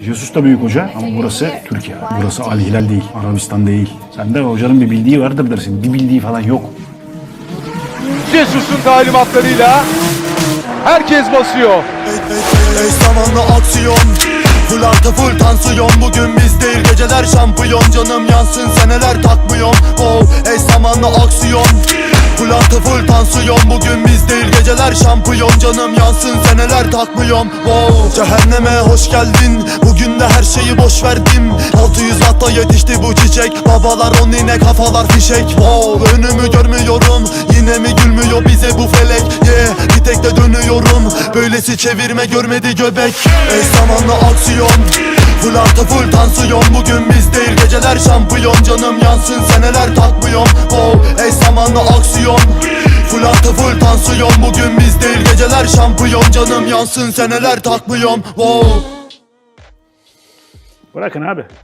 Jesus da büyük hoca ama burası Türkiye. Burası Al Hilal değil, Arabistan değil. Sen de hocanın bir bildiği vardır dersin. Bir bildiği falan yok. Jesus'un talimatlarıyla herkes basıyor. Eş zamanlı aksiyon Full artı full tansiyon Bugün biz değil geceler şampiyon Canım yansın seneler takmıyorum Wow eş zamanlı aksiyon Full artı full tansiyon Bugün biz değil. Geceler şampiyon Canım yansın seneler takmıyorum. Wow Cehenneme hoş geldin. Bugün de her şeyi boş verdim 600 watta yetişti bu çiçek. Babalar on yine kafalar fişek. Wow önümü görmüyorum. Yine mi gülmüyor bize bu felek? Yeah bir tek de dönüyorum. Böylesi çevirme görmedi göbek. Eş zamanlı aksiyon. Full artı full tansiyon Bugün biz değil. Geceler şampiyon Canım yansın seneler Zamanlı aksiyon. Full artı full tansiyon. Bugün biz değil geceler şampiyon. Canım yansın seneler takmıyorum Wow. Bırakın abi.